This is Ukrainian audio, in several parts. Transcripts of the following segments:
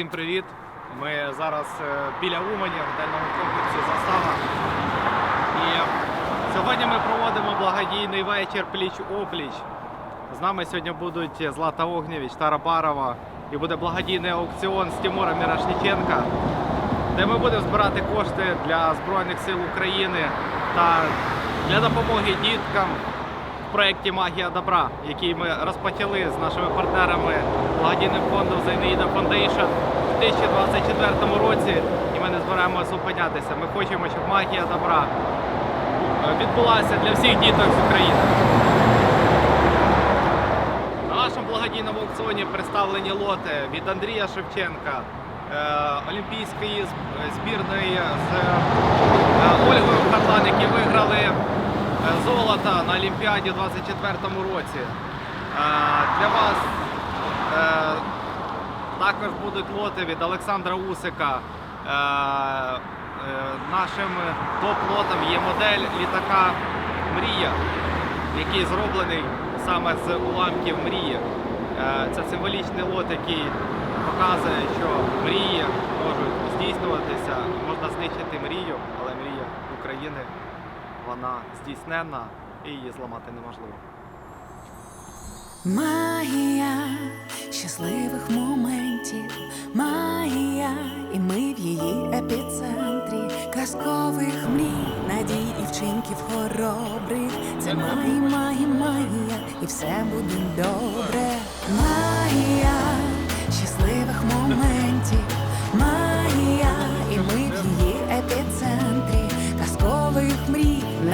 Усім привіт! Ми зараз е, біля Умані, в готельному комплексі Застава. І сьогодні ми проводимо благодійний вечір пліч опліч. З нами сьогодні будуть Злата Огнєвіч, Тара Барова і буде благодійний аукціон з Тимуром Мірошніченка, де ми будемо збирати кошти для Збройних сил України та для допомоги діткам проєкті Магія добра, який ми розпочали з нашими партнерами благодійним фондом Зайнеїда Foundation в 2024 році. І ми не збираємося зупинятися. Ми хочемо, щоб магія добра відбулася для всіх діток з України. На нашому благодійному аукціоні представлені лоти від Андрія Шевченка, е, олімпійської збірної з е, Ольгою Харлан, які виграли е, золото на Олімпіаді у 2024 році. Е, Для вас е, також будуть лоти від Олександра Усика. Нашим топ-лотом є модель літака Мрія, який зроблений саме з уламків мрії. Це символічний лот, який показує, що мрії можуть здійснюватися, можна знищити мрію, але мрія України вона здійсненна і її зламати неможливо. Магія щасливих моментів, магія, і ми в її епіцентрі казкових мрій, надій і вчинків хоробрих. Це магія, магія, магія, і все буде добре.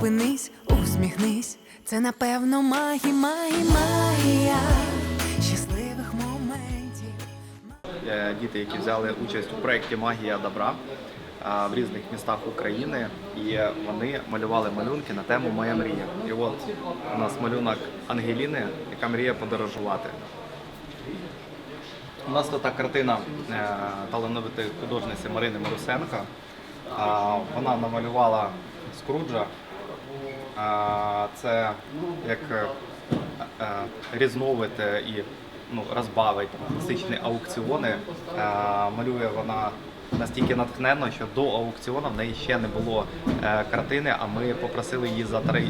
зупинись, усміхнись. Це напевно магія, магія, магія щасливих моментів. Е, діти, які взяли участь у проєкті Магія добра в різних містах України, і вони малювали малюнки на тему Моя мрія. І от у нас малюнок Ангеліни, яка мріє подорожувати. У нас тут та картина е, талановитої художниці Марини Марусенко. Вона намалювала Скруджа. Це як е, е, різновид е, і ну, розбавить класичні аукціони. Е, Малює вона настільки натхненно, що до аукціону в неї ще не було картини, а ми попросили її за три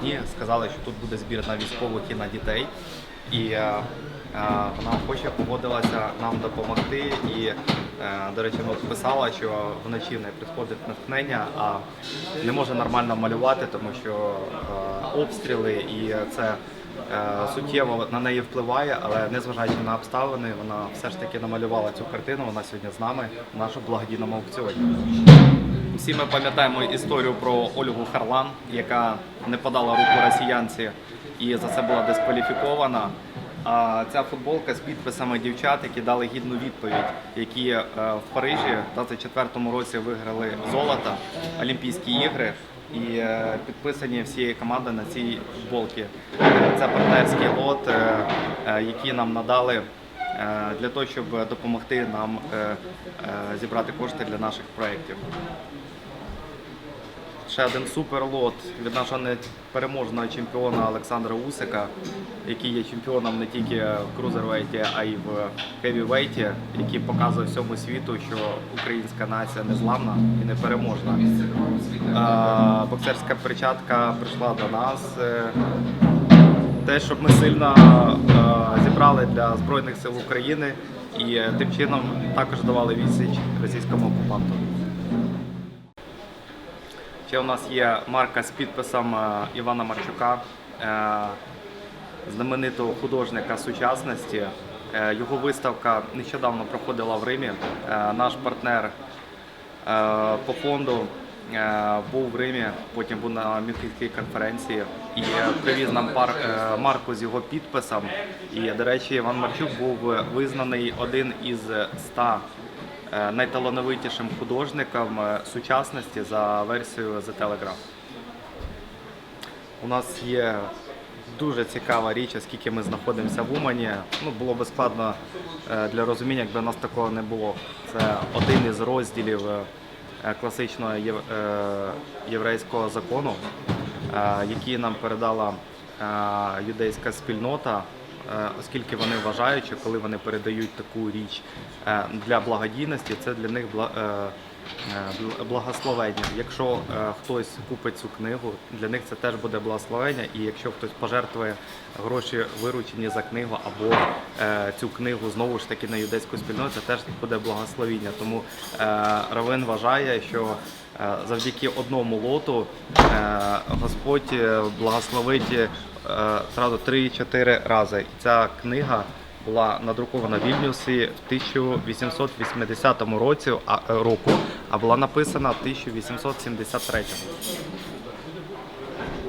дні, сказали, що тут буде збір на військових і на дітей. І вона охоче погодилася нам допомогти. І, е, до речі, писала, що вночі в неї приходить натхнення, а не може нормально малювати, тому що е, обстріли і це е, суттєво на неї впливає, але незважаючи на обставини, вона все ж таки намалювала цю картину. Вона сьогодні з нами в нашому благодійному аукціоні. Всі ми пам'ятаємо історію про Ольгу Харлан, яка не подала руку росіянці і за це була дискваліфікована. А ця футболка з підписами дівчат, які дали гідну відповідь, які е, в Парижі в 24-му році виграли золото, Олімпійські ігри. І е, підписані всієї команди на цій футболці. Це партнерський лот, е, який нам надали для того, щоб допомогти нам зібрати кошти для наших проєктів. Ще один суперлот від нашого непереможного чемпіона Олександра Усика, який є чемпіоном не тільки в крузервейті, а й в хевівейті, який показує всьому світу, що українська нація незламна і непереможна. Боксерська перчатка прийшла до нас. е, Те, щоб ми сильно е, зібрали для Збройних сил України і е, тим чином також давали відсіч російському окупанту. Ще у нас є марка з підписом е, Івана Марчука, е, знаменитого художника сучасності. Е, Його виставка нещодавно проходила в Римі. Наш партнер по фонду був в Римі, потім був на Мюнхенській конференції і привіз нам пар, марку з його підписом. І, до речі, Іван Марчук був визнаний один із ста найталановитішим художником е, сучасності за версією The Telegraph. У нас є дуже цікава річ, оскільки ми знаходимося в Умані. Ну, було би складно е, для розуміння, якби у нас такого не було. Це один із розділів е, класичного е, єврейського закону, е, який нам передала е, юдейська спільнота. Е, Оскільки вони вважають, що коли вони передають таку річ е, для благодійності, це для них е, бл- благословення. Якщо хтось купить цю книгу, для них це теж буде благословення. І якщо хтось пожертвує гроші виручені за книгу або цю книгу знову ж таки на юдейську спільноту, це теж буде благословіння. Тому Равин вважає, що завдяки одному лоту Господь благословить зразу 3-4 рази. І ця книга була надрукована в Вільнюсі в 1880 році, а, е, року, а була написана в 1873.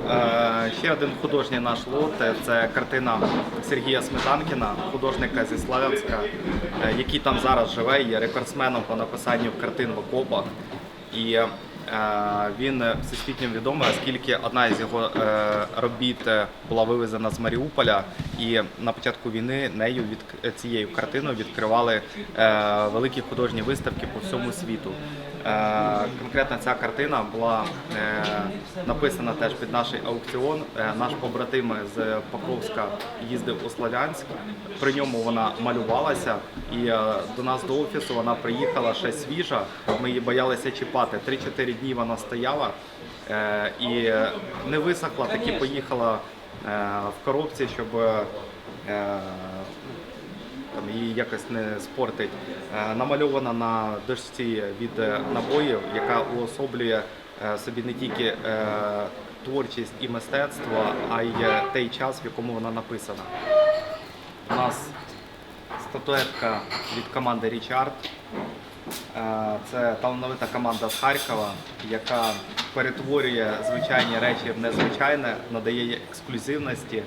Е, Ще один художній наш лот е, це картина Сергія Сметанкіна, художника зі Славянська, е, який там зараз живе, є рекордсменом по написанню картин в окопах. І е, він всесвітньо відомий, оскільки одна із його е, робіт е, була вивезена з Маріуполя, і на початку війни нею від цією картиною відкривали е, великі художні виставки по всьому світу. Е, Конкретно ця картина була е, написана теж під наш аукціон. Наш побратим з Покровська їздив у Славянськ. При ньому вона малювалася, і до нас до офісу вона приїхала ще свіжа. Ми її боялися чіпати. 3-4 дні вона стояла і не висохла, таки поїхала в коробці, щоб. е, там її якось не спортить. Е, Намальована на дошці від е, набоїв, яка уособлює е, собі не тільки е, творчість і мистецтво, а й е, той час, в якому вона написана. У нас статуетка від команди Річард. Е, Це талановита команда з Харкова, яка перетворює звичайні речі в незвичайне, надає ексклюзивності.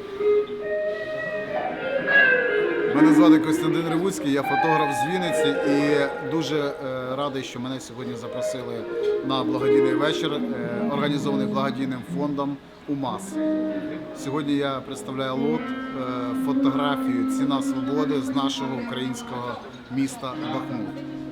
Мене звати Костянтин Ревуцький, я фотограф з Вінниці і дуже е, радий, що мене сьогодні запросили на благодійний вечір, е, організований благодійним фондом УМАС. Сьогодні я представляю лот фотографію Ціна свободи з нашого українського міста Бахмут.